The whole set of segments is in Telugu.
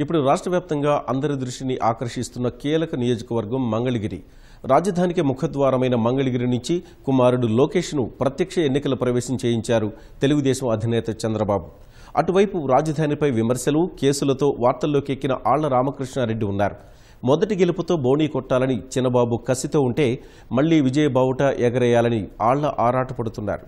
ఇప్పుడు రాష్ట్ర వ్యాప్తంగా అందరి దృష్టిని ఆకర్షిస్తున్న కీలక నియోజకవర్గం మంగళగిరి. రాజధానికి ముఖద్వారమైన మంగళగిరి నుంచి కుమారుడు లోకేష్ను ప్రత్యక్ష ఎన్నికల ప్రవేశం చేయించారు తెలుగుదేశం అధినేత చంద్రబాబు. అటువైపు రాజధానిపై విమర్శలు కేసులతో వార్తల్లోకి ఎక్కిన ఆళ్ళ రామకృష్ణారెడ్డి ఉన్నారు. మొదటి గెలుపుతో బోణీ కొట్టాలని చిన్నబాబు కసితో ఉంటే మళ్ళీ విజయబావుట ఎగరేయాలని ఆళ్ళ ఆరాటపడుతున్నారు.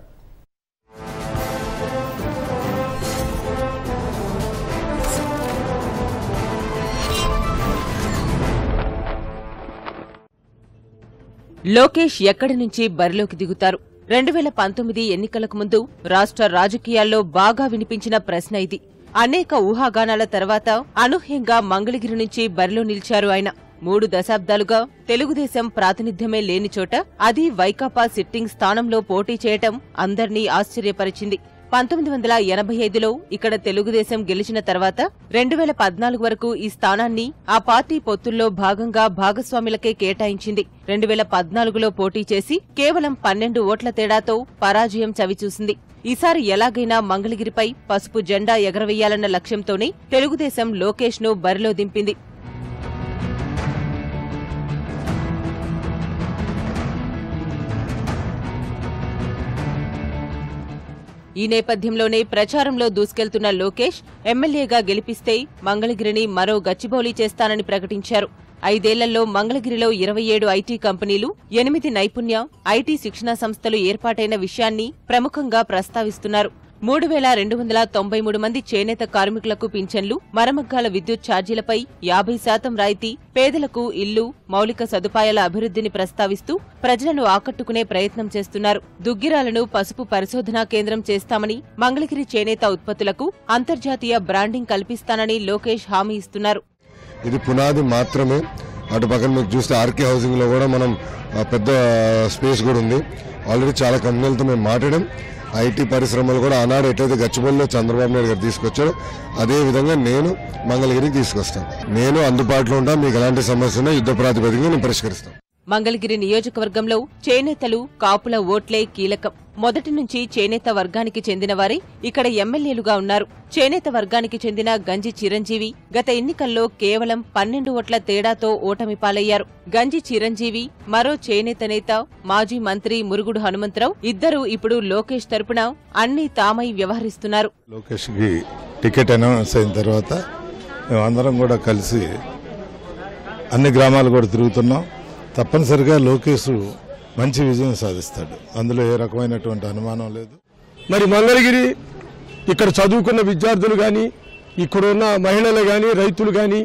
లోకేష్ ఎక్కడి నుంచి బరిలోకి దిగుతారు? రెండు వేల పంతొమ్మిది ఎన్నికలకు ముందు రాష్ట్ర రాజకీయాల్లో బాగా వినిపించిన ప్రశ్న ఇది. అనేక ఊహాగానాల తర్వాత అనూహ్యంగా మంగళగిరి నుంచి బరిలో నిలిచారు ఆయన. మూడు దశాబ్దాలుగా తెలుగుదేశం ప్రాతినిధ్యమే లేని చోట అది వైకాపా సిట్టింగ్ స్థానంలో పోటీ చేయటం అందర్నీ ఆశ్చర్యపరిచింది. పంతొమ్మిది వందల ఎనభై ఐదులో ఇక్కడ తెలుగుదేశం గెలిచిన తర్వాత రెండు వేల పద్నాలుగు వరకు ఈ స్థానాన్ని ఆ పార్టీ పొత్తుల్లో భాగంగా భాగస్వాములకే కేటాయించింది. రెండు వేల పద్నాలుగులో పోటీ చేసి కేవలం పన్నెండు ఓట్ల తేడాతో పరాజయం చవిచూసింది. ఈసారి ఎలాగైనా మంగళగిరిపై పసుపు జెండా ఎగరవేయాలన్న లక్ష్యంతోనే తెలుగుదేశం లోకేష్ను బరిలో దింపింది. ఈ నేపథ్యంలోనే ప్రచారంలో దూసుకెళ్తున్న లోకేష్ ఎమ్మెల్యేగా గెలిపిస్తే మంగళగిరిని మరో గచ్చిబౌలి చేస్తానని ప్రకటించారు. ఐదేళ్ళలో మంగళగిరిలో ఇరవై ఏడు ఐటీ కంపెనీలు ఎనిమిది నైపుణ్య ఐటీ శిక్షణా సంస్థలు ఏర్పాటైన విషయాన్ని ప్రముఖంగా ప్రస్తావిస్తున్నారు. మూడు వేల రెండు వందల తొంభై మూడు మంది చేనేత కార్మికులకు పింఛన్లు మరమగ్గాల విద్యుత్ ఛార్జీలపై యాభై శాతం రాయితీ పేదలకు ఇల్లు మౌలిక సదుపాయాల అభివృద్ధిని ప్రస్తావిస్తూ ప్రజలను ఆకట్టుకునే ప్రయత్నం చేస్తున్నారు. దుగ్గిరాలను పసుపు పరిశోధనా కేంద్రం చేస్తామని మంగళగిరి చేనేత ఉత్పత్తులకు అంతర్జాతీయ బ్రాండింగ్ కల్పిస్తానని లోకేష్ హామీ ఇస్తున్నారు. ఇది పునాది మాత్రమే. అటు పక్కన మీకు చూస్తే ఆర్కే హౌసింగ్లో కూడా మనం పెద్ద స్పేస్ కూడా ఉంది. ఆల్రెడీ చాలా కంపెనీలతో మేము మాట్లాడాం. ఐటీ పరిశ్రమలు కూడా ఆనాడు ఎట్లయితే గచ్చిబౌలిలో చంద్రబాబు నాయుడు గారు తీసుకొచ్చారో అదే విధంగా నేను మంగళగిరికి తీసుకొస్తాను. నేను అందుబాటులో ఉంటా మీకు ఎలాంటి సమస్య ఉన్నా యుద్ధ ప్రాతిపదికగా నేను పరిష్కరిస్తాను. మంగళగిరి నియోజకవర్గంలో చేనేతలు కాపుల ఓట్లే కీలకం. మొదటి నుంచి చేనేత వర్గానికి చెందినవారే ఇక్కడ ఎమ్మెల్యేలుగా ఉన్నారు. చేనేత వర్గానికి చెందిన గంజి చిరంజీవి గత ఎన్నికల్లో కేవలం పన్నెండు ఓట్ల తేడాతో ఓటమి పాలయ్యారు. గంజి చిరంజీవి మరో చేనేత నేత మాజీ మంత్రి మురుగుడు హనుమంతరావు ఇద్దరూ ఇప్పుడు లోకేష్ తరపున అన్ని తామై వ్యవహరిస్తున్నారు. టికెట్ అనౌన్స్ అయిన తర్వాత అందరం కూడా కలిసి అన్ని గ్రామాలు కూడా తిరుగుతున్నాం. తప్పనిసరిగా లోకేష్ మంచి విజయం సాధిస్తాడు. అందులో ఏ రకమైనటువంటి అనుమానం లేదు. మరి మంగళగిరి ఇక్కడ చదువుకున్న విద్యార్థులు కానీ ఇక్కడున్న మహిళలు కానీ రైతులు కానీ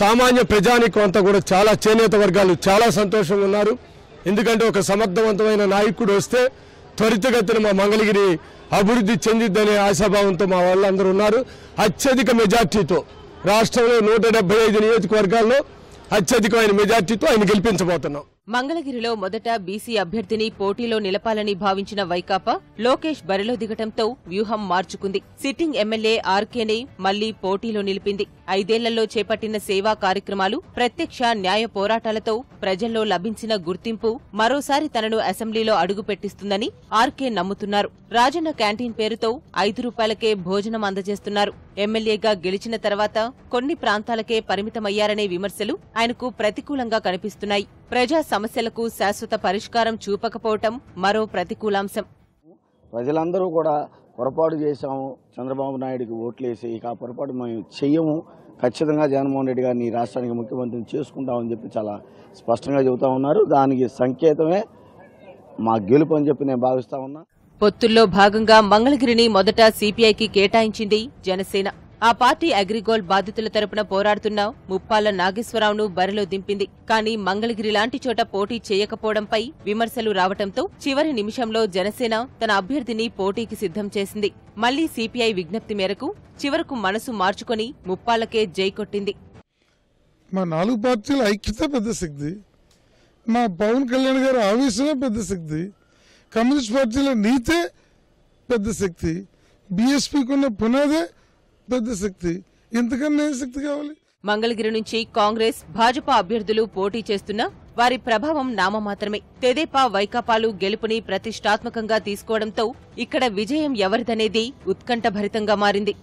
సామాన్య ప్రజానికం అంతా కూడా చాలా చేనేత వర్గాలు చాలా సంతోషంగా ఉన్నారు. ఎందుకంటే ఒక సమర్థవంతమైన నాయకుడు వస్తే త్వరితగతిన మా మంగళగిరి అభివృద్ధి చెందిద్దనే ఆశాభావంతో మా వాళ్ళందరూ ఉన్నారు. అత్యధిక మెజార్టీతో రాష్ట్రంలో నూట డెబ్బై ఐదు నియోజకవర్గాల్లో అత్యధికమైన మెజార్టీతో ఆయన గెలిపించబోతున్నాం. మంగళగిరిలో మొదట బీసీ అభ్యర్థిని పోటీలో నిలపాలని భావించిన వైకాపా లోకేష్ బరిలో దిగటంతో వ్యూహం మార్చుకుంది. సిట్టింగ్ ఎమ్మెల్యే ఆర్కేనే మళ్ళీ పోటీలో నిలిపింది. ఐదేళ్ళలో చేపట్టిన సేవా కార్యక్రమాలు ప్రత్యక్ష న్యాయ పోరాటాలతో ప్రజల్లో లభించిన గుర్తింపు మరోసారి తనను అసెంబ్లీలో అడుగుపెట్టిస్తుందని ఆర్కే నమ్ముతున్నారు. రాజన్న క్యాంటీన్ పేరుతో ఐదు రూపాయలకే భోజనం అందజేస్తున్నారు. ఎమ్మెల్యేగా గెలిచిన తర్వాత కొన్ని ప్రాంతాలకే పరిమితమయ్యారనే విమర్శలు ఆయనకు ప్రతికూలంగా కనిపిస్తున్నాయి. ప్రజా సమస్యలకు శాశ్వత పరిష్కారం చూపకపోవటం మరో ప్రతికూలాంశం. ప్రజలందరూ కూడా పొరపాటు చేశాము చంద్రబాబు నాయుడుకి ఓట్లేసి ఇక ఆ పొరపాటు మేము చెయ్యము. ఖచ్చితంగా జగన్మోహన్ రెడ్డి గారిని రాష్ట్రానికి ముఖ్యమంత్రిని చేసుకుంటామని చెప్పి చాలా స్పష్టంగా చెబుతా ఉన్నారు. దానికి సంకేతమే మా గెలుపు అని చెప్పి నేను భావిస్తా ఉన్నా. పొత్తుల్లో భాగంగా మంగళగిరిని మొదట సిపిఐకి కేటాయించింది జనసేన. ఆ పార్టీ అగ్రిగోల్డ్ బాధితుల తరపున పోరాడుతున్న ముప్పాల నాగేశ్వరరావును బరిలో దింపింది. కానీ మంగళగిరి లాంటి చోట పోటీ చేయకపోవడంపై విమర్శలు రావటంతో చివరి నిమిషంలో జనసేన తన అభ్యర్థిని పోటీకి సిద్ధం చేసింది. మళ్ళీ సిపిఐ విజ్ఞప్తి మేరకు చివరకు మనసు మార్చుకొని ముప్పాలకే జై కొట్టింది. మా నాలుగు పార్టీల ఐక్యత పెద్ద శక్తి. మా పవన్ కళ్యాణ్ గారు ఆవేశమే పెద్ద శక్తి. కమ్యూనిస్ట్ పార్టీల నీతే పెద్ద శక్తి. బీఎస్పీకున్న పునాదే పెద్ద శక్తి. ఇంతకన్నా శక్తి కావాలి? మంగళగిరి నుంచి కాంగ్రెస్ భాజపా అభ్యర్థులు పోటీ చేస్తున్నా వారి ప్రభావం నామమాత్రమే తెదేపా వైకాపాలు గెలుపుని ప్రతిష్టాత్మకంగా తీసుకోవడంతో ఇక్కడ విజయం ఎవరిదనేది ఉత్కంఠభరితంగా మారింది.